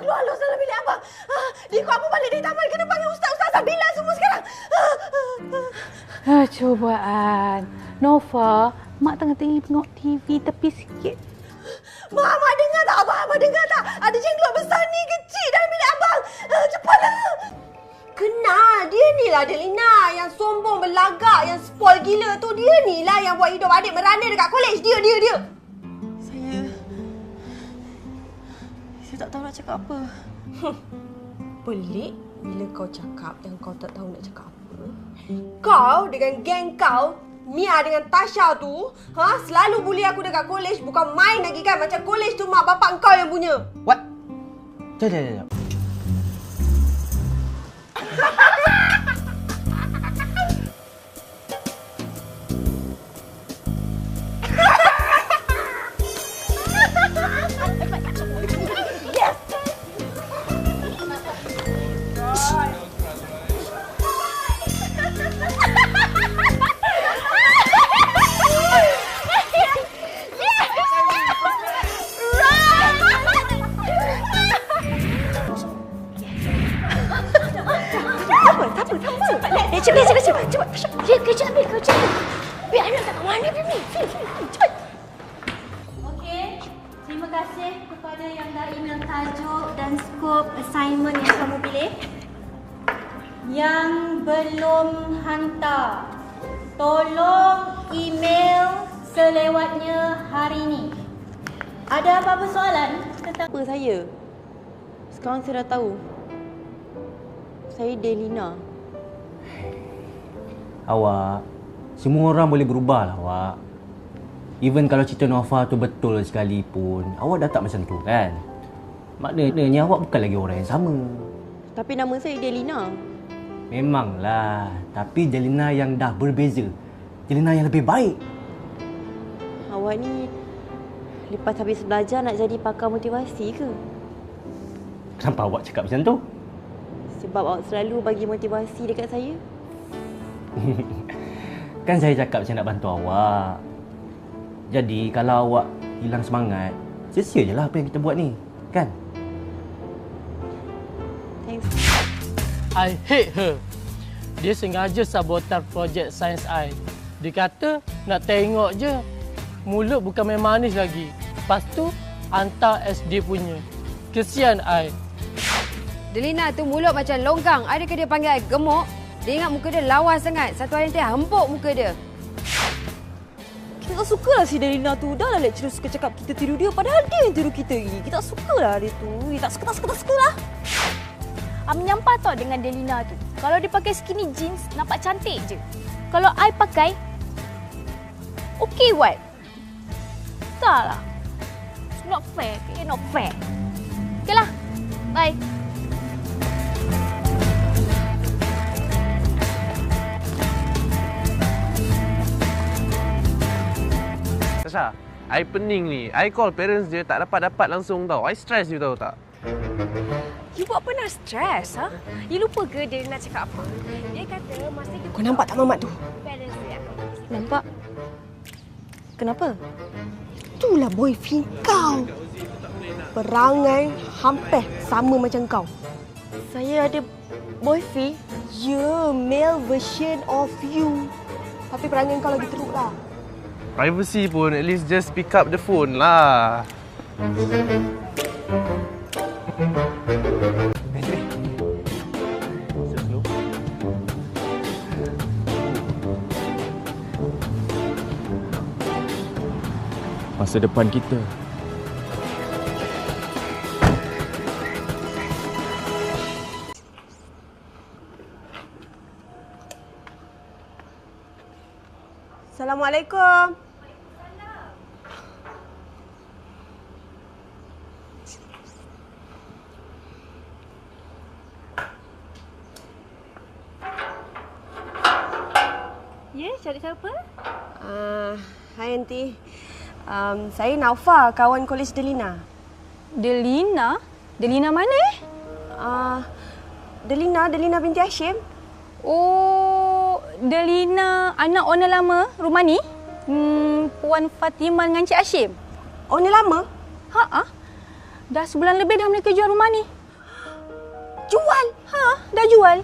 Abang keluar lu dalam bilik abang. Ah, Dia kau apa balik dari taman kena panggil ustaz-ustaz Sabila semua sekarang. Ah, ah. Ah, cobaan. Nova, mak tengah tengok TV tepi sikit. Mak, mak dengar tak abang? Abang dengar tak? Ada jenglot besar ni kecil dalam bilik abang. Ah, cepatlah. Kenal, dia ni lah Delina yang sombong berlagak, yang spoil gila tu. Dia ni lah yang buat hidup adik merana dekat kolej. Dia, dia, dia. Saya tak tahu nak cakap apa. Pelik bila kau cakap yang kau tak tahu nak cakap apa. Kau dengan geng kau, Mia dengan Tasha tu, ha, selalu bully aku dekat kolej. Bukan main lagi kan. Macam kolej tu mak bapak kau yang punya. What? Jom, jom, jom. Eh, cepat, cepat, cepat, cepat. Ya, kerja ambil, kerja ambil. Biar anak tak kat mana, Bibi. Fil, Fil, cepat. Okey, terima kasih kepada yang dah email tajuk dan skop assignment yang kamu pilih. Yang belum hantar, tolong email selewatnya hari ini. Ada apa-apa soalan tentang Apa saya? Sekarang saya dah tahu. Saya Delina. Awak, semua orang boleh berubah lah awak. Even kalau cerita Nova tu betul sekalipun, awak dah tak macam tu kan? Maknanya awak bukan lagi orang yang sama. Tapi nama saya Delina. Memanglah, tapi Jelina yang dah berbeza. Jelina yang lebih baik. Awak ni lepas habis belajar nak jadi pakar motivasi ke? Kenapa awak cakap macam tu? Sebab awak selalu bagi motivasi dekat saya. kan saya cakap saya nak bantu awak. Jadi kalau awak hilang semangat, sia-sia je lah apa yang kita buat ni. Kan? Thanks. I hate her. Dia sengaja sabotar projek sains I. Dia kata nak tengok je. Mulut bukan main manis lagi. Lepas tu hantar SD punya. Kesian I. Delina tu mulut macam longgang. Adakah dia panggil I gemuk? Dia ingat muka dia lawa sangat. Satu hari nanti hempuk muka dia. Kita tak suka lah si Delina tu. Dah lah lecturer suka cakap kita tiru dia. Padahal dia yang tiru kita. Kita tak suka lah dia tu. Kita tak suka, tak suka, tak suka lah. Ah, menyampah tau dengan Delina tu. Kalau dia pakai skinny jeans, nampak cantik je. Kalau I pakai, okay what? Tak lah. It's not fair. Kayaknya not fair. Okay lah. Bye. Tasha, I pening ni. I call parents dia tak dapat-dapat langsung tau. I stress you tahu tak? You buat apa nak stres, ha? You lupa ke dia nak cakap apa? Dia kata masa dia Kau nampak tak mamat tu? parents Nampak? Kenapa? Itulah boyfriend kau. Perangai hampir sama macam kau. Saya ada boyfriend. Ya, male version of you. Tapi perangai kau lagi teruk lah. Privacy pun at least just pick up the phone lah. masa depan kita. Assalamualaikum. Ya, cari siapa? Uh, hai Aunty. Um, saya Naufa, kawan kolej Delina. Delina? Delina mana eh? Uh, Delina, Delina binti Hashim. Oh, Delina anak owner lama rumah ni? Hmm, Puan Fatimah dengan Cik Hashim? Owner lama? Ha ah. Dah sebulan lebih dah mereka jual rumah ni. Jual? Ha, dah jual.